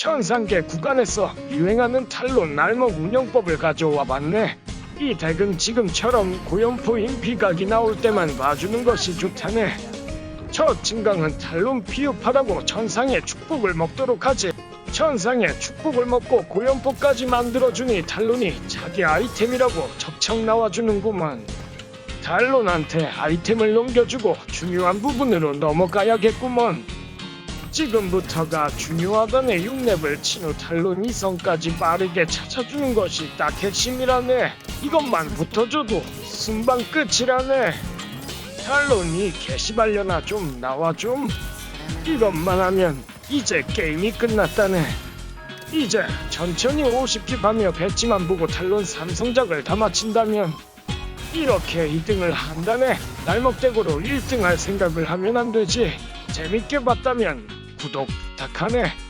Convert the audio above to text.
천상계 구간에서 유행하는 탈론 날먹 운영법을 가져와 봤네. 이 덱은 지금처럼 고연포인 비각이 나올 때만 봐주는 것이 좋다네. 저 증강은 탈론 피흡하라고 천상의 축복을 먹도록 하지. 천상의 축복을 먹고 고연포까지 만들어주니 탈론이 자기 아이템이라고 적청 나와주는구만. 탈론한테 아이템을 넘겨주고 중요한 부분으로 넘어가야겠구먼. 지금부터가 중요하다네 6렙을 친 후 탈론 이 성까지 빠르게 찾아주는 것이 딱 핵심이라네. 이것만 붙어줘도 순방 끝이라네. 탈론이 게시발려나 좀 나와 좀. 이것만 하면 이제 게임이 끝났다네. 이제 천천히 50킵 하며 배치만 보고 탈론 삼성작을 다 마친다면 이렇게 2등을 한다네. 날먹대고로 1등 할 생각을 하면 안 되지. 재밌게 봤다면 구독 부탁하네.